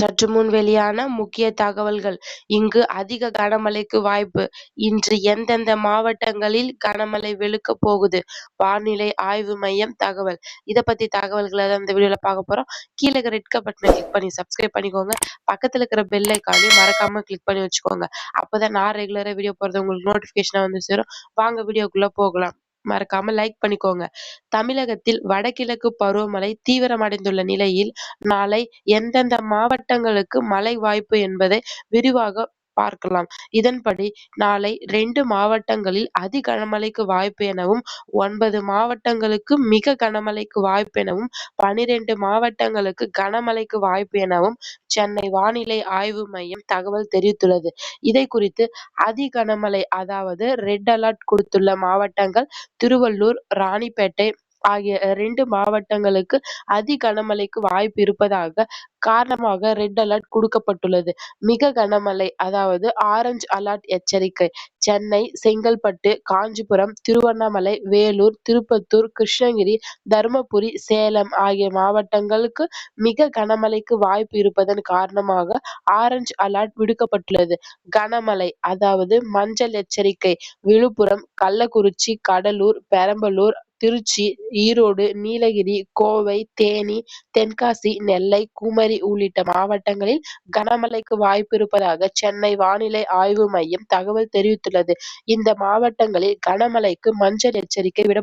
சற்று முன் வெளியான முக்கிய தகவல்கள். இங்கு அதிக கனமழைக்கு வாய்ப்பு. இன்று எந்தெந்த மாவட்டங்களில் கனமழை வெளுக்க போகுது? வானிலை ஆய்வு மையம் தகவல். இதை பத்தி தகவல்களை தான் இந்த வீடியோல பார்க்க போறோம். கீழே இருக்கிற ரெட் பட்டனை கிளிக் பண்ணி சப்ஸ்கிரைப் பண்ணிக்கோங்க. பக்கத்துல இருக்கிற பெல் ஐக்கானையும் மறக்காம கிளிக் பண்ணி வச்சுக்கோங்க. அப்பதான் நான் ரெகுலரா வீடியோ போறது உங்களுக்கு நோட்டிபிகேஷனா வந்து சேரும். வாங்க வீடியோக்குள்ள போகலாம். மறக்காம லைக் பண்ணிக்கோங்க. தமிழகத்தில் வடகிழக்கு பருவமழை தீவிரமடைந்துள்ள நிலையில் நாளை எந்தெந்த மாவட்டங்களுக்கு மழை வாய்ப்பு என்பதை விரிவாக பார்க்கலாம். இதன்படி நாளை ரெண்டு மாவட்டங்களில் அதி கனமழைக்கு வாய்ப்பு எனவும் ஒன்பது மாவட்டங்களுக்கு மிக கனமழைக்கு வாய்ப்பு எனவும் பனிரெண்டு மாவட்டங்களுக்கு கனமழைக்கு வாய்ப்பு எனவும் சென்னை வானிலை ஆய்வு மையம் தகவல் தெரிவித்துள்ளது. இதை குறித்து அதி கனமழை அதாவது ரெட் அலர்ட் கொடுத்துள்ள மாவட்டங்கள் திருவள்ளூர் ராணிப்பேட்டை ஆகிய ரெண்டு மாவட்டங்களுக்கு அதி கனமழைக்கு வாய்ப்பு இருப்பதாக காரணமாக ரெட் அலர்ட் கொடுக்கப்பட்டுள்ளது. மிக கனமழை அதாவது ஆரஞ்சு அலர்ட் எச்சரிக்கை. சென்னை செங்கல்பட்டு காஞ்சிபுரம் திருவண்ணாமலை வேலூர் திருப்பத்தூர் கிருஷ்ணகிரி தருமபுரி சேலம் ஆகிய மாவட்டங்களுக்கு மிக கனமழைக்கு வாய்ப்பு இருப்பதன் காரணமாக ஆரஞ்சு அலர்ட் விடுக்கப்பட்டுள்ளது. கனமழை அதாவது மஞ்சள் எச்சரிக்கை. விழுப்புரம் கள்ளக்குறிச்சி கடலூர் பெரம்பலூர் திருச்சி ஈரோடு நீலகிரி கோவை தேனி தென்காசி நெல்லை குமரி உள்ளிட்ட மாவட்டங்களில் கனமழைக்கு வாய்ப்பு இருப்பதாக சென்னை வானிலை ஆய்வு மையம் தகவல் தெரிவித்துள்ளது. இந்த மாவட்டங்களில் கனமழைக்கு மஞ்சள் எச்சரிக்கை விட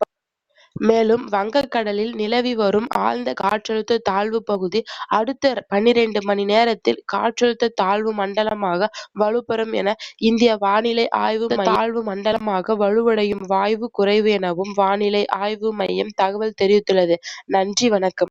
மேலும் வங்கக்கடலில் நிலவி வரும் ஆழ்ந்த காற்றழுத்த தாழ்வு பகுதி அடுத்த பனிரெண்டு மணி நேரத்தில் காற்றழுத்த தாழ்வு மண்டலமாக வலுப்பெறும் என இந்திய வானிலை ஆய்வு தாழ்வு மண்டலமாக வலுவடையும் வாய்வு குறைவு எனவும் வானிலை ஆய்வு மையம் தகவல் தெரிவித்துள்ளது. நன்றி வணக்கம்.